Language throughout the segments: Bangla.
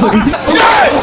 aquilo.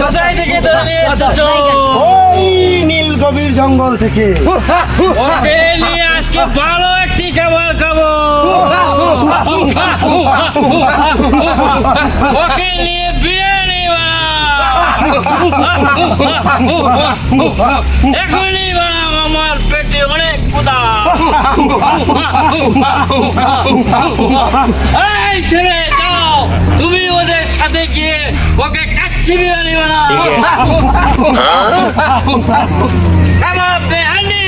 কোথায় থেকে ধরে নিয়ে এসেছ? ওই নীল গভীর জঙ্গল থেকে নিয়ে আজকে ভালো একটি খাবার খাব ওকে নিয়ে বিরিয়ানি এখনই বানাও আমার পেটে অনেক ক্ষুধা এই ছেলে যাও তুমি ওদের সাথে গিয়ে ওকে কাচ্চি বিরিয়ানি বানাও আমার বেহানি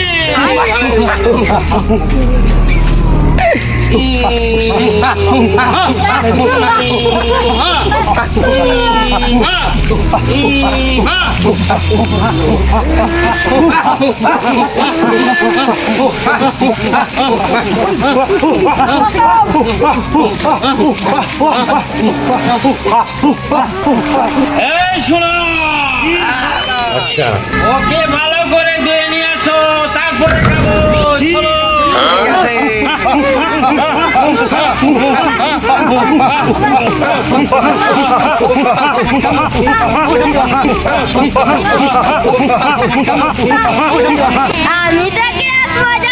এই শোনো। আচ্ছা। ওকে ভালো করে ধুয়ে নিয়ে আসো তারপরে খাব আমি তাকে আজ